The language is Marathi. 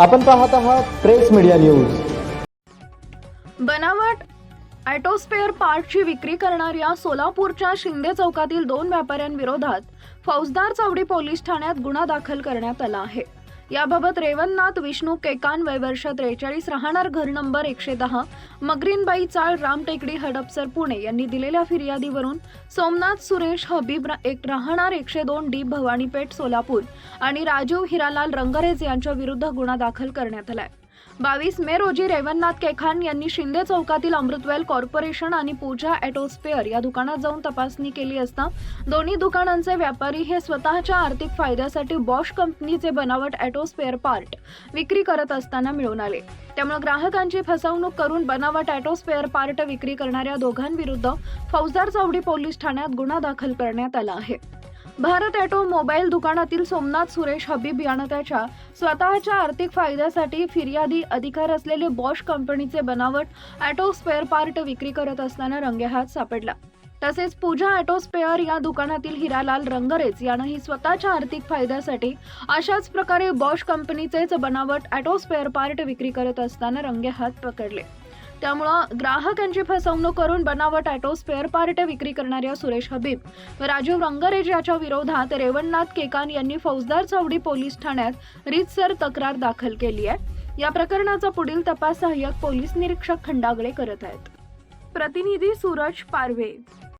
आपण पाहत आहात प्रेस मीडिया न्यूज. बनावट ॲटोस्पेअर पार्टची विक्री करणाऱ्या सोलापूरच्या शिंदे चौकातील दोन व्यापाऱ्यांविरोधात फौजदार चावडी पोलीस ठाण्यात गुन्हा दाखल करण्यात आला आहे. याबाबत रेवणनाथ विष्णू केकान वय वर्ष त्रेचाळीस राहणार घर नंबर एकशे दहा मगरीनबाई चाळ रामटेकडी हडपसर पुणे यांनी दिलेल्या फिर्यादीवरून सोमनाथ सुरेश हबीब एक राहणार एकशे दोन डी भवानीपेठ सोलापूर आणि राजीव हिरालाल रंगरेज यांच्या विरुद्ध गुन्हा दाखल करण्यात आलाय. बावीस मे रोजी रेवणनाथ केखान यांनी शिंदे चौकातील अमृतवेल कॉर्पोरेशन आणि पूजा ॲटोस्पेअर या दुकानात जाऊन तपासणी केली असता दोन्ही दुकानांचे व्यापारी हे स्वतःच्या आर्थिक फायद्यासाठी बॉश कंपनीचे बनावट ॲटोस्पेअर पार्ट विक्री करत असताना मिळून आले. त्यामुळे ग्राहकांची फसवणूक करून बनावट ॲटोस्पेअर पार्ट विक्री करणाऱ्या दोघांविरुद्ध फौजदार चावडी पोलीस ठाण्यात गुन्हा दाखल करण्यात आला आहे. भारत ॲटो मोबाईल दुकानातील सोमनाथ सुरेश हबीब यानं त्याच्या स्वतःच्या आर्थिक फायद्यासाठी फिर्यादी अधिकार असलेले बॉश कंपनीचे बनावट ॲटो स्पेअर पार्ट विक्री करत असताना रंगेहात सापडला. तसेच पूजा ॲटो स्पेअर या दुकानातील हिरालाल रंगरेज यानंही स्वतःच्या आर्थिक फायद्यासाठी अशाच प्रकारे बॉश कंपनीचेच बनावट ॲटो स्पेअर पार्ट विक्री करत असताना रंगेहात पकडले. त्यामुळं ग्राहकांची फसवणूक करून बनावट ॲटो स्पेअर पार्ट विक्री करणाऱ्या सुरेश हबीब व राजीव रंगरेज याच्या विरोधात रेवणनाथ केकान यांनी फौजदार चौडी पोलीस ठाण्यात रीतसर तक्रार दाखल केली आहे. या प्रकरणाचा पुढील तपास सहाय्यक पोलीस निरीक्षक खंडागळे करत आहेत. प्रतिनिधी सूरज पारवे